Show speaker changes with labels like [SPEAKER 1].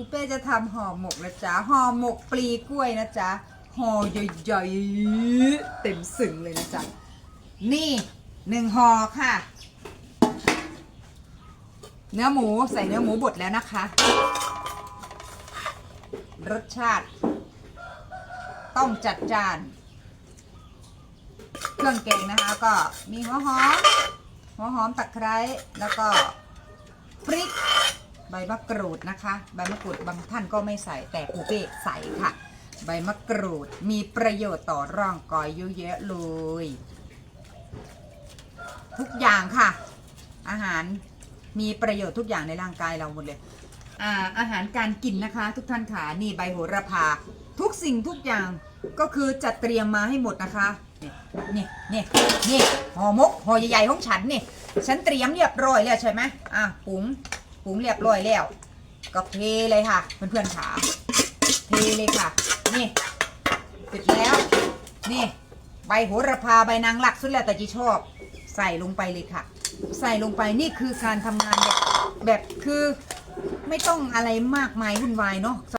[SPEAKER 1] ปุเป้จะทำห่อหมกนะจ๊ะห่อหมกปลีกล้วยนะจ๊ะห่อใหญ่ๆเต็มสึงเลยนะจ๊ะนี่หนึ่งห่อค่ะ เนื้อหมูใส่เนื้อหมูบดแล้วนะคะ รสชาติ ต้องจัดจาน เครื่องแกงนะคะ ก็มีหัวหอมหัวหอมตะไคร้แล้วก็พริก ใบมะกรูดนะคะ ใบมะกรูดบางท่านก็ไม่ใส่แต่ปูเป้ใส่ค่ะ ใบมะกรูดมีประโยชน์ต่อร่างกายเยอะแยะเลย ทุกอย่างค่ะ อาหารมีประโยชน์ทุกอย่างในร่างกายเราหมดเลยอ่าอาหารการกินนะคะ ทุกท่านค่ะนี่ใบโหระพา ทุกสิ่งทุกอย่างก็คือจัดเตรียมมาให้หมดนะคะนี่นี่นี่ห่อมกห่อใหญ่ๆของฉันนี่ฉันเตรียมเรียบร้อยแล้วใช่ไหมอะปรุง ปรุงเรียบร้อยแล้ว ก็เทเลยค่ะ เพื่อนๆขาเทเลยค่ะ นี่เสร็จแล้ว นี่ ใบโหระพาใบนางลักสุดแล้วแต่จีชอบ ใส่ลงไปเลยค่ะ ใส่ลงไปนี่คือการทำงานแบบแบบคือไม่ต้องอะไรมากมายวุ่นวายเนาะ